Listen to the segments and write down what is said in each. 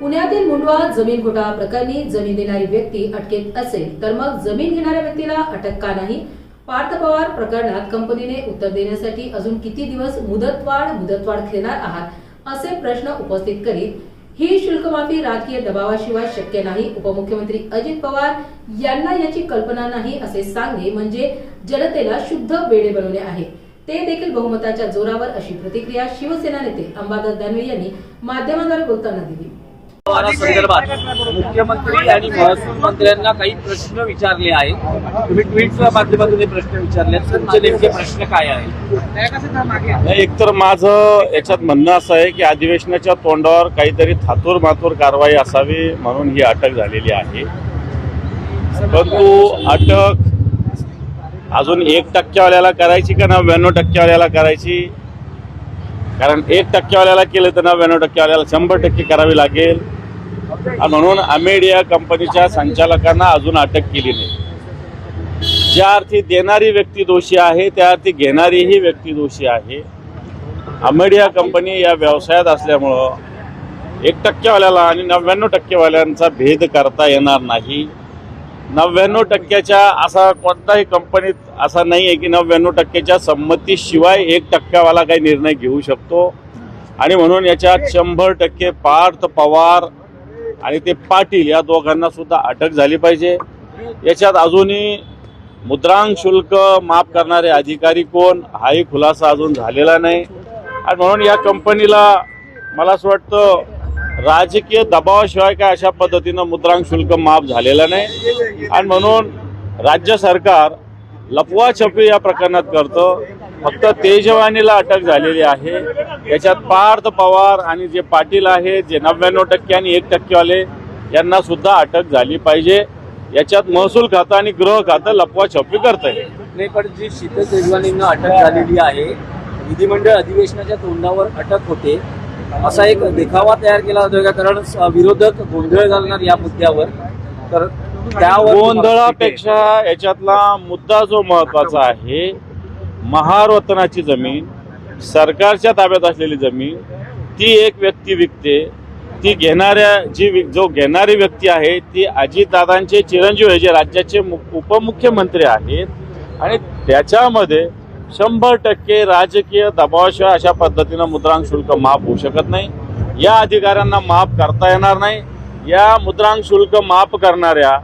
पुण्यातील मुंडवा जमीन घोटाळा प्रकरणी जमीन देणारी व्यक्ती अटकेत असेल तर मग जमीन घेणाऱ्या व्यक्तीला अटक का नाही? पार्थ पवार प्रकरणात कंपनीने उत्तर देण्यासाठी अजून किती दिवस मुदतवाढ मुदतवाढ घेणार आहात असे प्रश्न उपस्थित करीत ही शुल्क माफी राजकीय दबावाशिवाय शक्य नाही उपमुख्यमंत्री अजित पवार यांना याची कल्पना नाही असे सांगणे म्हणजे जनतेला शुद्ध वेळे बनवणे आहे. ते देखील बहुमताच्या जोरावर अशी प्रतिक्रिया शिवसेना नेते अंबादास दानवे यांनी माध्यमांद्वारे बोलताना दिली. संदर्भात मुख्यमंत्री आणि महसूल मंत्र्यांना काही प्रश्न विचारले आहेत. तुम्ही ट्विटच्या माध्यमातून हे प्रश्न विचारले तुमचे नेमके प्रश्न काय आहेत? एकतर माझं याच्यात म्हणणं असं आहे की अधिवेशनाच्या तोंडावर काहीतरी थातूर मातूर कारवाई असावी म्हणून ही अटक झालेली आहे. परंतु अटक अजून एक टक्क्यावाल्याला करायची का नव्याण्णव टक्क्यावाल्याला करायची? कारण एक टक्क्यावाल्याला केलं तर नव्याण्णव टक्क्यावाल्याला शंभर टक्के करावी लागेल. म्हणून म्हणून अमेडिया कंपनीच्या संचालकांना अजून अटक केली नाही ज्या अर्थी देणारी व्यक्ती दोषी आहे त्या अर्थी घेणारीही व्यक्ती दोषी आहे. अमेडिया कंपनी या व्यवसायात असल्यामुळं एक टक्केवाल्याला आणि नव्याण्णव टक्केवाल्यांचा भेद करता येणार नाही. नव्याण्णव टक्क्याच्या असा कोणताही कंपनीत असा नाही आहे की नव्याण्णव टक्क्याच्या संमतीशिवाय एक टक्क्यावाला काही निर्णय घेऊ शकतो. आणि म्हणून याच्यात शंभर टक्के पार्थ पवार आणि ते पाटील या दोघांना सुद्धा अटक झाली पाहिजे. याच्यात अजूनही मुद्रांक शुल्क माफ करणारे अधिकारी कोण? हाही खुलासा अजून झालेला नाही. आणि म्हणून या कंपनीला मला असं वाटतं राजकीय दबावाशिवाय काय अशा पद्धतीनं मुद्रांक शुल्क माफ झालेलं नाही. आणि म्हणून राज्य सरकार लपवाछपवी या प्रकरणात करतं. फक्त तेजवानीला अटक झालेली आहे. याच्यात पार्थ पवार आणि जे पाटील आहे जे नव्याण्णव टक्के आणि एक टक्केवाले यांना सुद्धा अटक झाली पाहिजे. याच्यात महसूल खातं आणि गृह खातं लपवाछपवी करत आहे नाही पण जी शीतल तेजवानींना अटक झालेली आहे विधिमंडळ अधिवेशनाच्या तोंडावर अटक होते. असा एक देखावा तयार केला जातोय का? कारण विरोधक गोंधळ घालणार या मुद्द्यावर. तर त्यावर गोंधळापेक्षा याच्यातला मुद्दा जो महत्त्वाचा आहे महारवतनाची जमीन सरकारच्या ताब्यात असलेली जमीन ती एक व्यक्ती विकते. ती घेणाऱ्या जी विक जो घेणारी व्यक्ती आहे ती अजितदादांचे चिरंजीव हे जे राज्याचे मु- उपमुख्यमंत्री आहेत. आणि त्याच्यामध्ये शंभर टक्के राजकीय दबावाशिवाय अशा पद्धतीनं मुद्रांक शुल्क माफ होऊ शकत नाही. या अधिकाऱ्यांना माफ करता येणार नाही. या मुद्रांक शुल्क माफ करणाऱ्या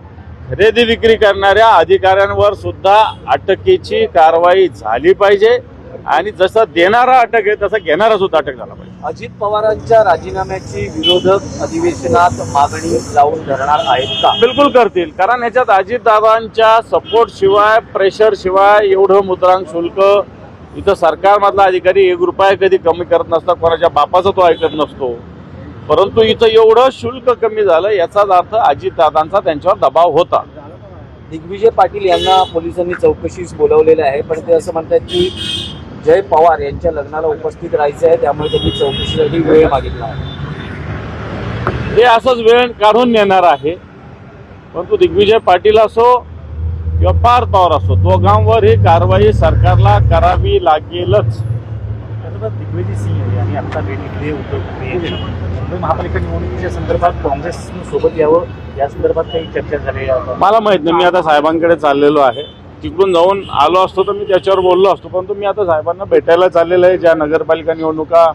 खरेदी विक्री करणाऱ्या अधिकाऱ्यांवर सुद्धा अटकेची कारवाई झाली पाहिजे. आणि जसं देणारा अटक आहे तसं घेणारा सुद्धा अटक झाला पाहिजे. अजित पवारांच्या राजीनाम्याची विरोधक अधिवेशनात मागणी लावून धरणार आहेत का? बिलकुल करतील. कारण याच्यात अजितदादांच्या सपोर्ट शिवाय प्रेशर शिवाय एवढं मुद्रांक शुल्क इथं सरकारमधला अधिकारी एक रुपया कधी कमी करत नसतात कोणाच्या बापाचा तो ऐकत नसतो. परंतु इथं एवढं शुल्क कमी झालं याचाच अर्थ अजितदादांचा त्यांच्यावर दबाव होता. दिग्विजय पाटील यांना पोलिसांनी चौकशीस बोलवलेलं आहे पण ते असं म्हणतात की जय पवार यांच्या लग्नाला उपस्थित राहायचं आहे त्यामुळे त्यांनी चौकशीसाठी वेळ मागितला आहे. हे असंच वेळ काढून नेणार आहे. परंतु दिग्विजय पाटील असो किंवा पार्थ पवार असो दोघांवर ही कारवाई सरकारला करावी लागेलच. दिग्विजय सिंह यांनी आता भेट घेतली उद्धव ठाकरे. मुंबई महापालिका निवडणुकीच्या संदर्भात काँग्रेसनं सोबत यावं या संदर्भात काही चर्चा झाली मला माहीत नाही मी आता साहेबांकडे चाललेलो आहे. तिकडून जाऊन आलो असतो तर मी त्याच्यावर बोललो असतो परंतु मी आता साहेबांना भेटायला चाललेलो आहे ज्या नगरपालिका निवडणुका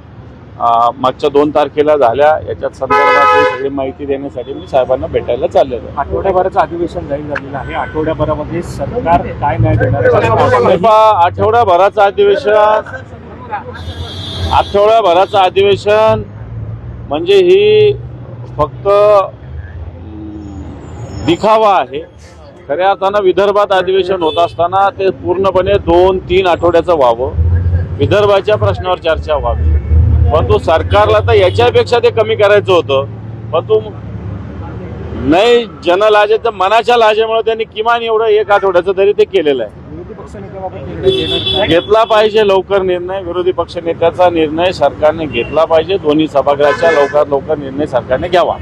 मागच्या दोन तारखेला झाल्या याच्यात संदर्भात ही सगळी माहिती देण्यासाठी मी साहेबांना भेटायला चाललेलो आहे. आठवड्याभराचं अधिवेशन जाहीर झालेलं आहे. आठवड्याभरामध्ये सरकार काय नाही देणार आठवड्याभराचं अधिवेशन आठवड्याभराचं अधिवेशन म्हणजे ही फक्त दिखावा आहे. खऱ्या अर्थानं विदर्भात अधिवेशन होत असताना ते पूर्णपणे दोन तीन आठवड्याचं व्हावं. विदर्भाच्या प्रश्नावर चर्चा व्हावी. परंतु सरकारला तर याच्यापेक्षा ते कमी करायचं होतं. परंतु नाही जनलाजेचं मनाच्या लाजेमुळे त्यांनी किमान एवढं एक आठवड्याचं तरी ते केलेलं आहे. पक्षनेत्याबाबत निर्णय घेणार घेतला पाहिजे लवकर निर्णय विरोधी पक्षनेत्याचा निर्णय सरकारने घेतला पाहिजे दोन्ही सभागृहाच्या लवकरात लवकर निर्णय सरकारने घ्यावा.